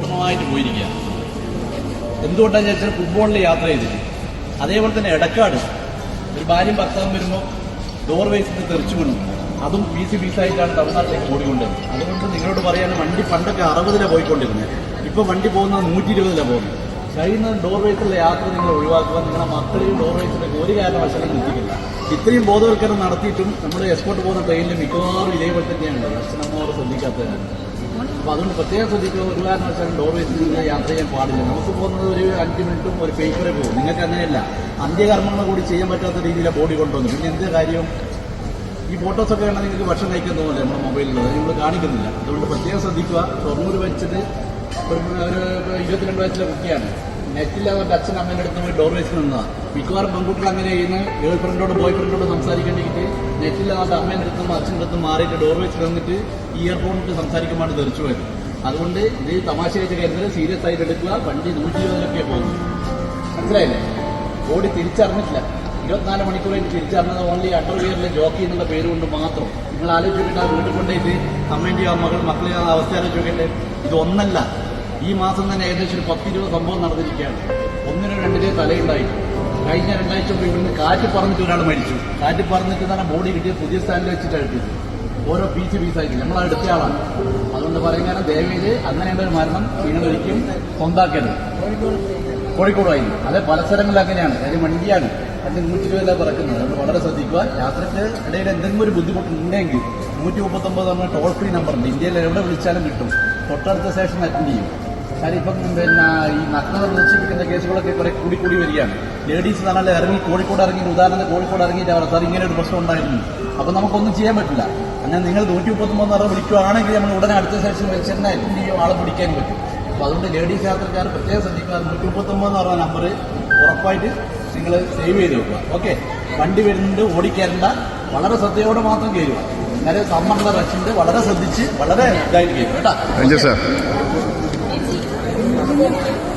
പൂർണമായിട്ട് പോയിരിക്കുക എന്തുകൊണ്ടാണെന്ന് വെച്ചാൽ ഫുട്ബോളിൽ യാത്ര ചെയ്തിട്ട് അതേപോലെ തന്നെ ഇടക്കാട് ഒരു ഭാര്യയും ഭർത്താവും വരുമ്പോൾ ഡോർ വേസിന് തെറിച്ചു വീണു. അതും പീസ് പീസായിട്ടാണ് തമിഴ്നാട്ടിലേക്ക് ഓടിക്കൊണ്ടത് അതുകൊണ്ട് നിങ്ങളോട് പറയാൻ വണ്ടി പണ്ടൊക്കെ അറുപതിലാണ് പോയിക്കൊണ്ടിരുന്നത് ഇപ്പോൾ വണ്ടി പോകുന്നത് നൂറ്റി ഇരുപതിലാണ് പോകുന്നത്. കഴിയുന്ന ഡോർ വേസിലെ യാത്ര നിങ്ങൾ ഒഴിവാക്കുക. നിങ്ങളുടെ മക്കളെയും ഡോർ വേസിലേക്ക് ഒരു കാരണവശാലും നിർത്തിക്കില്ല. ഇത്രയും ബോധവൽക്കരണം നടത്തിയിട്ടും നമ്മൾ എക്സ്പോർട്ട് പോകുന്ന ട്രെയിനിൽ മിക്കവാറും ഇതേപോലെ തന്നെയാണ്. ശ്രദ്ധിക്കാത്തതാണ് അപ്പോൾ അതുകൊണ്ട് പ്രത്യേകം ശ്രദ്ധിക്കുക. ഒരു കാരണം വെച്ചാൽ ഡോർ വേസിൽ യാത്ര ചെയ്യാൻ പാടില്ല. നമുക്ക് പോകുന്നത് ഒരു അഞ്ച് മിനിറ്റും ഒരു പേപ്പറെ പോകും. നിങ്ങൾക്ക് അങ്ങനെയല്ല. അന്ത്യകർമ്മങ്ങൾ കൂടി ചെയ്യാൻ പറ്റാത്ത രീതിയിലാണ് ബോഡി കൊണ്ടുവന്നു പിന്നെ എന്ത് കാര്യം? ഈ ഫോട്ടോസൊക്കെ കണ്ടാൽ നിങ്ങൾക്ക് ഭക്ഷണം കഴിക്കാൻ തോന്നില്ല നമ്മുടെ മൊബൈലിൽ നിങ്ങൾ കാണിക്കുന്നില്ല. അതുകൊണ്ട് പ്രത്യേകം ശ്രദ്ധിക്കുക. തൊണ്ണൂറ് വെച്ചിട്ട് ഒരു ഇരുപത്തിരണ്ട് വയസ്സിലെ കുട്ടിയാണ്. നെറ്റിൽ അവരുടെ അച്ഛൻ അമ്മേന്റെ അടുത്ത് പോയി ഡോർ വെച്ച് നിന്നതാണ് മിക്കവാറും പെൺകുട്ടികൾ അങ്ങനെ ചെയ്യുന്ന ഗേൾ ഫ്രണ്ടോട് ബോയ് ഫ്രണ്ടോട് സംസാരിക്കേണ്ടിട്ട് നെറ്റില്ല അവരുടെ അമ്മേന്റെ അടുത്തും അച്ഛന്റെ അടുത്തും മാറിയിട്ട് ഡോർ വേസിൽ നിന്നിട്ട് ഇയർഫോണിട്ട് സംസാരിക്കുമ്പോൾ തെറിച്ചു വരും അതുകൊണ്ട് ഇത് തമാശയായിട്ട് കരുതൽ സീരിയസ് ആയിട്ട് എടുക്കുക. വണ്ടി നൂറ്റി ഇരുപതിലൊക്കെ പോകുന്നു മനസ്സിലായില്ലേ? ഓടി തിരിച്ചറിഞ്ഞിട്ടില്ല. ഇരുപത്തിനാല് മണിക്കൂർ കഴിഞ്ഞ് തിരിച്ചറിഞ്ഞത് ഓൺലി അണ്ടർവിയറിലെ ജോക്കി എന്നുള്ള പേര് കൊണ്ട് മാത്രം. നിങ്ങൾ ആലോചിച്ചിട്ട് ആ വീട്ടിൽ കൊണ്ടുപോയിട്ട് അമ്മേന്റെയോ മകൾ മക്കളെയോ അവസ്ഥ ആലോചിക്കട്ടെ ഇതൊന്നല്ല ഈ മാസം തന്നെ ഏകദേശം ഒരു പത്തിരുപത് സംഭവം നടന്നിരിക്കുകയാണ്. ഒന്നിനും രണ്ടിനെ തലയുണ്ടായി കഴിഞ്ഞ രണ്ടാഴ്ച മുമ്പ് ഇവിടുന്ന് കാറ്റ് പറഞ്ഞിട്ട് ഒരാൾ മരിച്ചു. കാറ്റ് പറഞ്ഞിട്ട് തന്നെ ബോഡി കിട്ടിയ പുതിയ സ്റ്റാൻഡിൽ വെച്ചിട്ട് എടുത്തത് ഓരോ പീസ് പീസായിട്ട് നമ്മൾ അടുത്ത ആളാണ്. അതുകൊണ്ട് പറയും കാരണം ദേവയിൽ അങ്ങനെയുള്ള ഒരു മരണം നിങ്ങൾ ഒരിക്കലും സ്വന്താക്കരുത്. കോഴിക്കോടായിരുന്നു അത് പല സ്ഥലങ്ങളിൽ അങ്ങനെയാണ്. കാര്യം വണ്ടിയാണ്. അതിന് നൂറ്റി ഇരുപതിലാണ് പറക്കുന്നത്. അതുകൊണ്ട് വളരെ ശ്രദ്ധിക്കുക. യാത്രയ്ക്ക് ഇടയിൽ എന്തെങ്കിലും ഒരു ബുദ്ധിമുട്ടുണ്ടെങ്കിൽ നൂറ്റി മുപ്പത്തൊമ്പത് പറഞ്ഞ ടോൾ ഫ്രീ നമ്പറുണ്ട്. ഇന്ത്യയിൽ എവിടെ വിളിച്ചാലും കിട്ടും. തൊട്ടടുത്ത സ്റ്റേഷൻ അറ്റൻഡ് ചെയ്യും. ഇപ്പം പിന്നെ ഈ നഗ്നത പ്രദർശിപ്പിക്കുന്ന കേസുകളൊക്കെ കുറെ കൂടി കൂടി വരികയാണ്. ലേഡീസ് നല്ല ഇറങ്ങി കോഴിക്കോട് ഇറങ്ങി ഉദാഹരണത്തിന് കോഴിക്കോട് ഇറങ്ങിയിട്ട് അവർ സാർ ഇങ്ങനെ ഒരു പ്രശ്നം ഉണ്ടായിരുന്നു. അപ്പം നമുക്കൊന്നും ചെയ്യാൻ പറ്റില്ല. അങ്ങനെ നിങ്ങൾ നൂറ്റി മുപ്പത്തൊമ്പത് പറഞ്ഞ് വിളിക്കുകയാണെങ്കിൽ നമ്മൾ ഉടനെ അടുത്ത സെക്ഷൻ വെച്ച് തന്നെ അറ്റൻഡ് ചെയ്യും ആളെ പിടിക്കാൻ പറ്റും. അപ്പോൾ അതുകൊണ്ട് ലേഡീസ് യാത്രക്കാർ പ്രത്യേകം ശ്രദ്ധിക്കുക. നൂറ്റി മുപ്പത്തൊമ്പത് എന്ന് പറഞ്ഞ നമ്പർ ഉറപ്പായിട്ട് നിങ്ങൾ സേവ് ചെയ്ത് വെക്കുക. ഓക്കെ? വണ്ടി വരുന്നുണ്ട് ഓടിക്കരണ്ട വളരെ ശ്രദ്ധയോടെ മാത്രം കയറുക. നേരെ സമ്മർദ്ദ റഷുണ്ട് വളരെ ശ്രദ്ധിച്ച് വളരെ ഇതായിട്ട് കയറും കേട്ടോ? Sir Thank you.